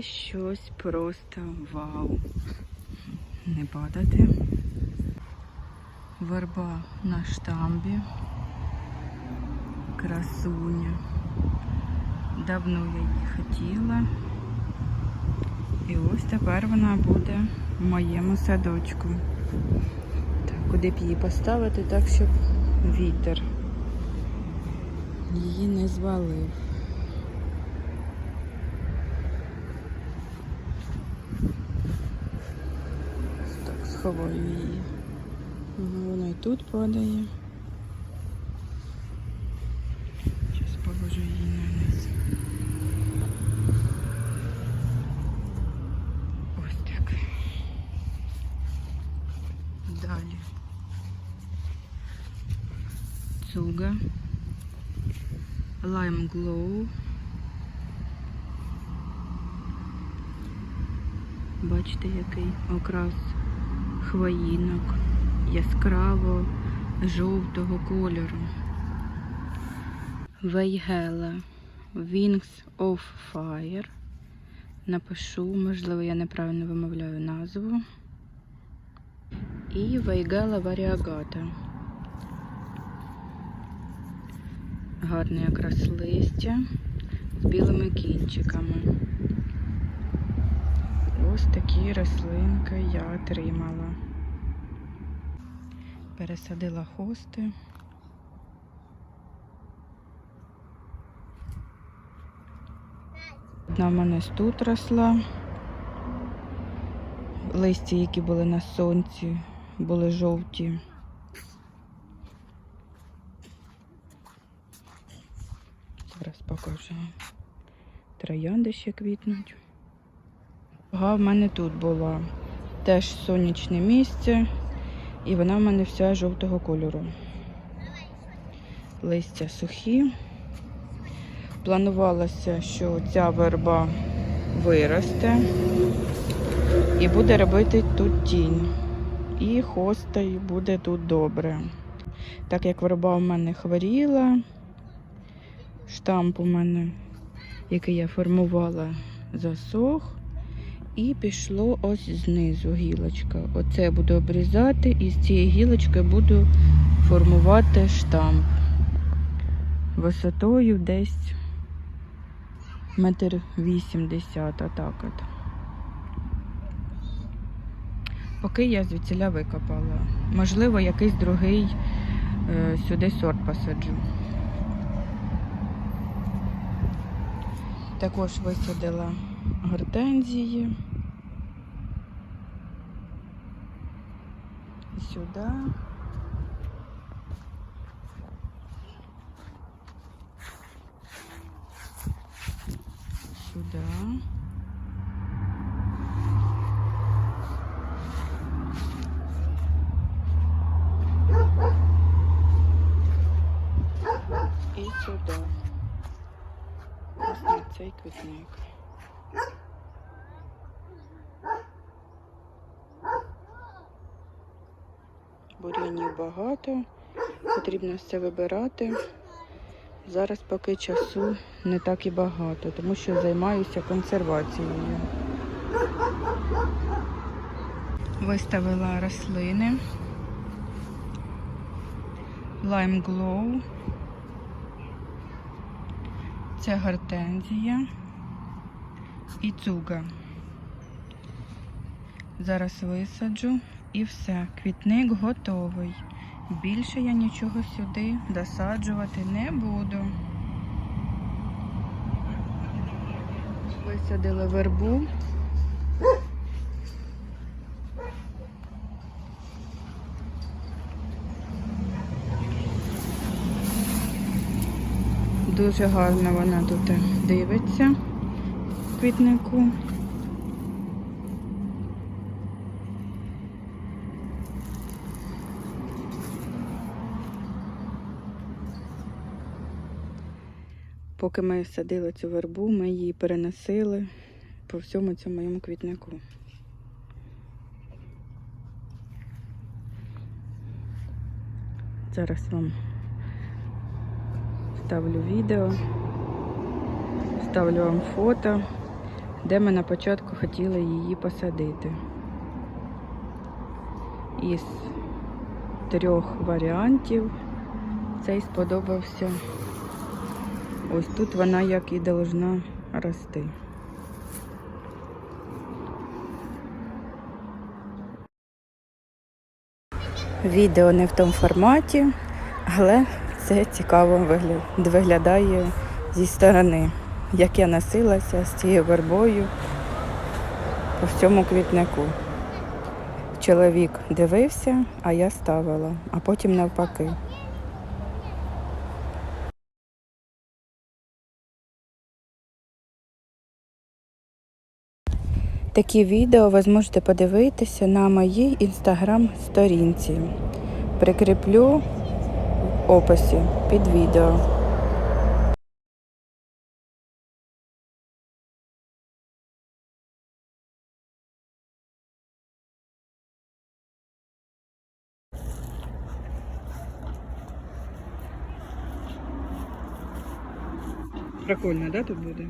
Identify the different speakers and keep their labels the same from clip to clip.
Speaker 1: Це щось просто вау. Не падати. Верба на штамбі. Красуня. Давно я її хотіла. І ось тепер вона буде в моєму садочку. Так, куди б її поставити так, щоб вітер її не звалив. Сховаю її. Ага, і тут падає. Зараз положу її на низ. Ось так. Далі. Цуга. Lime Glow. Бачите, який окрас хвоїнок яскраво жовтого кольору. Вейгела Wings of Fire. Напишу, можливо, я неправильно вимовляю назву. І Вейгела Варіагата. Гарне якраз листя з білими кінчиками. Ось такі рослинки я отримала. Пересадила хости. Одна в мене тут росла. Листя, які були на сонці, були жовті. Зараз покажу. Троянди ще квітнуть. Ага, в мене тут була теж сонячне місце, і вона в мене вся жовтого кольору. Листя сухі. Планувалося, що ця верба виросте і буде робити тут тінь. І хоста і буде тут добре. Так як верба в мене хворіла, штамп у мене, який я формувала, засох. І пішло ось знизу гілочка. Оце я буду обрізати і з цієї гілочки буду формувати штамп. Висотою десь метр вісімдесят, отак от. Поки я звідсіля викопала. Можливо, якийсь другий е, сюди сорт посаджу. Також висадила гортензії. Сюди. Сюди. І сюди. Ось на цей квітник. Багато, потрібно все вибирати. Зараз поки часу не так і багато, тому що займаюся консервацією. Виставила рослини. Lime Glow. Це гортензія і цуга. Зараз висаджу і все. Квітник готовий. Більше я нічого сюди досаджувати не буду. Висадила вербу. Дуже гарно вона тут дивиться в квітнику. Поки ми садили цю вербу, ми її переносили по всьому цьому моєму квітнику. Зараз вам ставлю відео, ставлю вам фото де ми на початку хотіли її посадити. Із трьох варіантів цей сподобався. Ось тут вона як і должна рости. Відео не в тому форматі, але це цікаво виглядає зі сторони, як я носилася з цією вербою по всьому квітнику. Чоловік дивився, а я ставила, а потім навпаки. Такі відео ви зможете подивитися на моїй інстаграм-сторінці. Прикріплю в описі під відео. Прикольно, да, тут буде?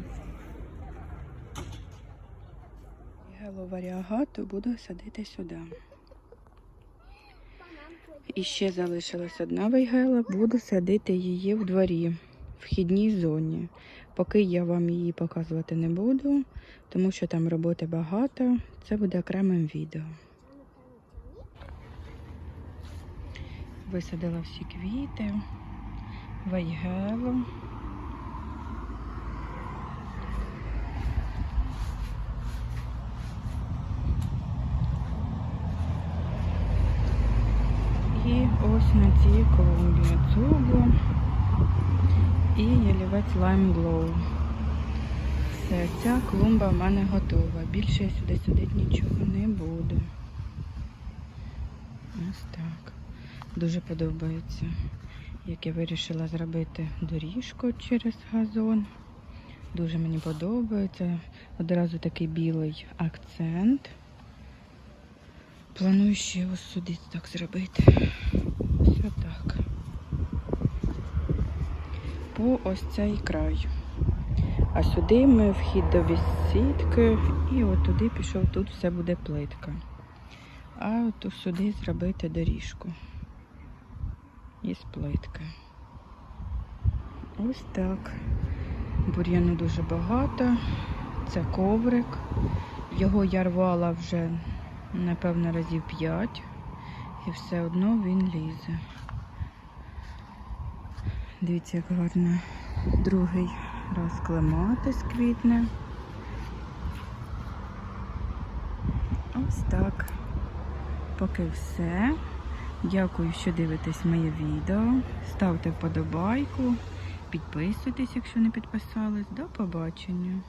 Speaker 1: Гелу варіагату буду садити сюди. І ще залишилась одна вейгела, буду садити її в дворі, в вхідній зоні. Поки я вам її показувати не буду, тому що там роботи багато, це буде окремим відео. Висадила всі квіти, вейгелу. І ось на цій і ялівець Lime Glow. Все, ця клумба в мене готова. Більше я сюди садити нічого не буду. Ось так. Дуже подобається, як я вирішила зробити доріжку через газон. Дуже мені подобається. Одразу такий білий акцент. Планую ще ось сюди так зробити. Отак. По ось цей край. А сюди ми вхід до вісітки і от туди пішов, тут все буде плитка. А от сюди зробити доріжку. Із плитки. Ось так. Бур'яну дуже багато. Це коврик. Його я рвала вже напевно, разів 5 і все одно він лізе. Дивіться, як гарно другий раз клематис квітне. Ось так. Поки все. Дякую, що дивитесь моє відео. Ставте вподобайку, підписуйтесь, якщо не підписались. До побачення.